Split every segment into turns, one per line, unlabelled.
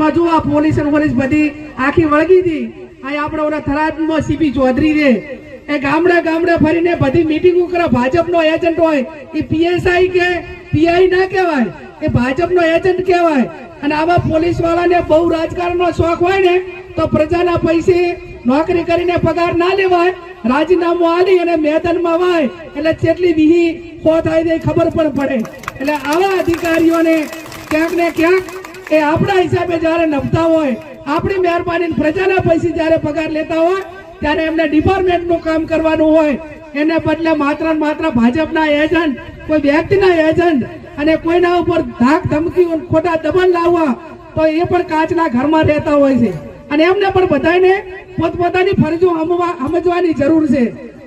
માં જો આ પોલીસ અને પોલીસ બધી આખી વળગી હતી. અહીં આપણે ઓલા થરાદમાં સીપી ચૌધરી રે એ ગામડે ગામડે ફરીને બધી મીટિંગો કરે ભાજપનો એજન્ટ હોય, એ પીએસઆઈ કે પીઆઈ ના કહેવાય, એ ભાજપનો એજન્ટ કહેવાય. અને આવા પોલીસ વાળાને બહુ રાજકારણનો શોખ હોય ને, તો પ્રજાના પૈસે નોકરી કરીને પગાર ના લેવાય, રાજીનામું આલી અને મેદાનમાં વાય, એટલે જેટલી વિહી ખો થાય તે ખબર પણ પડે. એટલે આવા અધિકારીઓને ક્યાંક ને ક્યાંક એ આપણા હિસાબે જ્યારે નભતા હોય, આપણી મહેરબાની પ્રજાના પૈસે જ્યારે પગાર લેતા હોય, ત્યારે એમને ડિપાર્ટમેન્ટનું કામ કરવાનું હોય, એને બદલે માત્ર માત્ર ભાજપના એજન્ટ, કોઈ વ્યક્તિના એજન્ટ અને કોઈના ઉપર ધાક ધમકી ખોટા દબાણ લાવવા, તો એ પણ કાચના ઘરમાં રહેતા હોય છે. અને એમને પણ બધાને પોતપોતાની ફરજો સમજવાની જરૂર છે.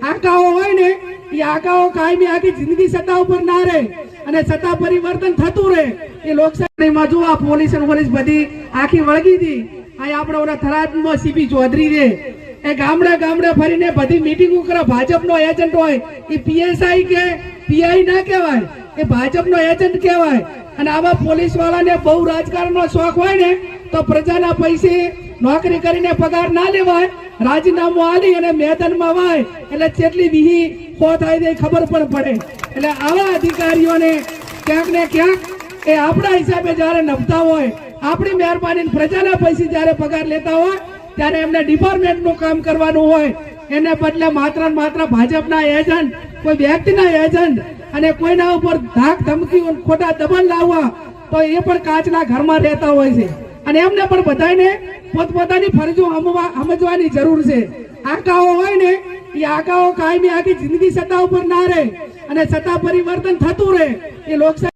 આકાઓ હોય ને એ આગાઓ કાયમી આખી જિંદગી સત્તા ઉપર ના રહે અને સત્તા પરિવર્તન થતું રહે, એ લોકશાહીમાં જો આ પોલીસ અને પોલીસ બધી આખી વળગી હતી. અહીં આપણે ઓલા થરાદમાં સીપી ચૌધરી રે એ ગામડે ગામડે ફરીને બધી મીટિંગો કરે ભાજપનો એજન્ટ હોય, એ પીએસઆઈ કે પીઆઈ ના કહેવાય, એ ભાજપનો એજન્ટ કહેવાય. અને આવા પોલીસ વાળાને બહુ રાજકારણનો શોખ હોય ને, તો પ્રજાના પૈસે નોકરી કરીને પગાર ના લેવાય, રાજીનામું આલી અને મેદાનમાં વાય, એટલે કેટલી વિહી ખો થાય તે ખબર પણ પડે. એટલે આવા અધિકારીઓને ક્યાંક ને ક્યાંક એ આપણા હિસાબે જ્યારે નભતા હોય, આપણી મહેરબાની પ્રજાના પૈસે જ્યારે પગાર લેતા હોય, ત્યારે એમને ડિપાર્ટમેન્ટનું કામ કરવાનું હોય, એને બદલે માત્ર માત્ર ભાજપના એજન્ટ, કોઈ વ્યક્તિના એજન્ટ અને કોઈના ઉપર ધાક ધમકી ખોટા દબાણ લાવવા, તો એ પણ કાચના ઘરમાં રહેતા હોય છે. અને એમને પણ બધાને પોતપોતાની ફરજો સમજવાની જરૂર છે. આકાઓ હોય ને, એ આકાઓ કાયમી આખી જિંદગી સત્તા ઉપર ના રહે અને સત્તા પરિવર્તન થતું રહે એ લોકશાહી